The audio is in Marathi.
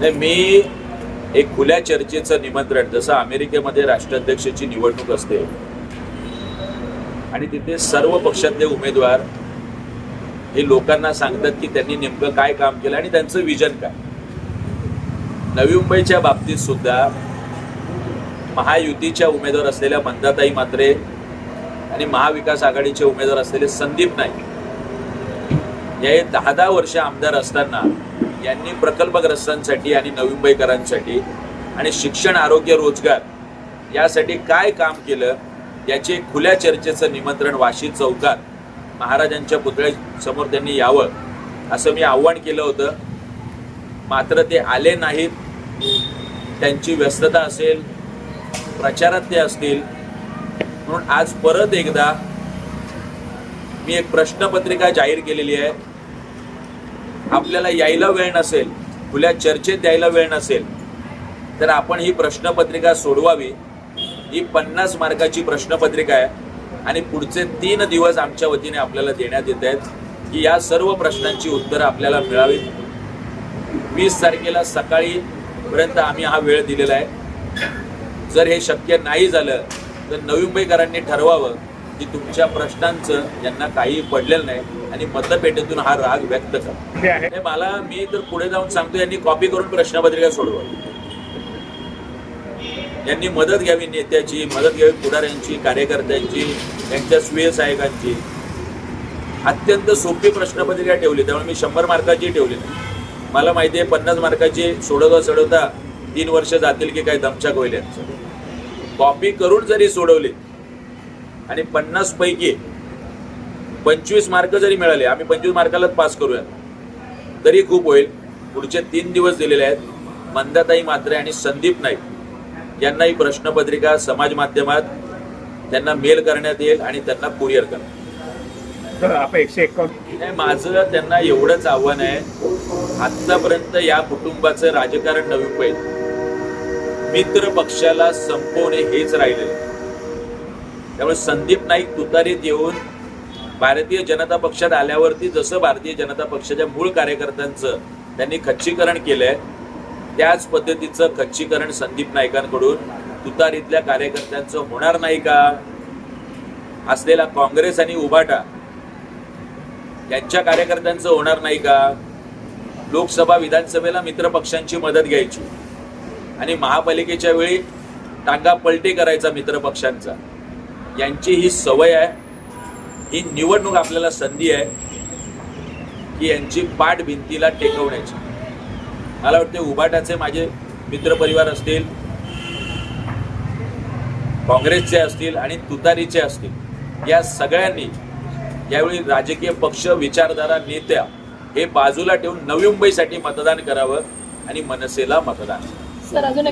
नाही मी एक खुल्या चर्चेचं निमंत्रण जसं अमेरिकेमध्ये राष्ट्राध्यक्षाची निवडणूक असते आणि तिथे सर्व पक्षातले उमेदवार हे लोकांना सांगतात की त्यांनी नेमकं काय काम केलं आणि त्यांचं विजन काय. नवी मुंबईच्या बाबतीत सुद्धा महायुतीच्या उमेदवार असलेल्या मंदाताई मात्रे आणि महाविकास आघाडीचे उमेदवार असलेले संदीप नाईक हे दहा दहा वर्ष आमदार असताना यांनी प्रकल्पग्रस्तांसाठी आणि नवी मुंबईकरांसाठी आणि शिक्षण आरोग्य रोजगार यासाठी काय काम केलं याचे खुल्या चर्चेचं निमंत्रण वाशी चौकात महाराजांच्या पुतळ्यासमोर त्यांनी यावं असं मी आव्हान केलं होतं. मात्र ते आले नाहीत. त्यांची व्यस्तता असेल प्रचारात ते असतील. म्हणून आज परत एकदा मी एक प्रश्नपत्रिका जाहीर केलेली आहे. आपल्याला यायला वेळ नसेल खुल्या चर्चेत द्यायला वेळ नसेल तर आपण ही प्रश्नपत्रिका सोडवावी. ही पन्नास मार्काची प्रश्नपत्रिका आहे आणि पुढचे तीन दिवस आमच्या वतीने आपल्याला देण्यात येत आहेत. की या सर्व प्रश्नांची उत्तरं आपल्याला मिळावीत. वीस तारखेला सकाळीपर्यंत आम्ही हा वेळ दिलेला आहे. जर हे शक्य नाही झालं तर नवी मुंबईकरांनी ठरवावं. की तुमच्या प्रश्नांचं यांना काही पडलेलं नाही आणि मतपेटीतून हा राग व्यक्त करा. मला मी तर पुढे जाऊन सांगतो यांनी कॉपी करून प्रश्नपत्रिका सोडवा. यांनी मदत घ्यावी नेत्याची मदत घ्यावी पुढाऱ्यांची कार्यकर्त्यांची त्यांच्या स्वीय सहायकांची अत्यंत सोपी प्रश्नपत्रिका ठेवली त्यामुळे मी शंभर मार्काची ठेवली नाही. मला माहिती आहे पन्नास मार्काची सोडवता सोडवता तीन वर्ष जातील की काय दमछाक होईल यांचं. कॉपी करून जरी सोडवली आणि पन्नास पैकी पंचवीस मार्क जरी मिळाले आम्ही पंचवीस मार्कालाच पास करूया तरी खूप होईल. पुढचे तीन दिवस दिलेले आहेत. मंदाताई मात्रे आणि संदीप नाईक यांना ही प्रश्नपत्रिका समाज माध्यमात त्यांना मेल करण्यात येईल आणि त्यांना कुरिअर करण्यात आपण एकशे नाही माझं त्यांना एवढंच आव्हान आहे. आत्तापर्यंत या कुटुंबाचं राजकारण नवी मुंबईत मित्र पक्षाला संपवणे हेच राहिलेलं. त्यामुळे संदीप नाईक तुतारीत येऊन भारतीय जनता पक्षात आल्यावरती जसं भारतीय जनता पक्षाच्या मूळ कार्यकर्त्यांचं त्यांनी खच्चीकरण केलंय त्याच पद्धतीचं खच्चीकरण संदीप नाईकांकडून तुतारीतल्या कार्यकर्त्यांचं होणार नाही का? असलेला काँग्रेस आणि उभाटा यांच्या कार्यकर्त्यांचं होणार नाही का? लोकसभा विधानसभेला मित्र पक्षांची मदत घ्यायची. आणि महापालिकेच्या वेळी टांगा पलटी करायचा मित्र पक्षांचा यांची ही सवय आहे ही निवडणूक आपल्याला संधी आहे की यांची पाठ भिंतीला टेकवण्याची. मला वाटते उभाटाचे माझे मित्रपरिवार असतील काँग्रेसचे असतील आणि तुतारीचे असतील या सगळ्यांनी यावेळी राजकीय पक्ष विचारधारा नेत्या हे बाजूला ठेवून नवी मुंबईसाठी मतदान करावं आणि मनसेला मतदान. सर अजून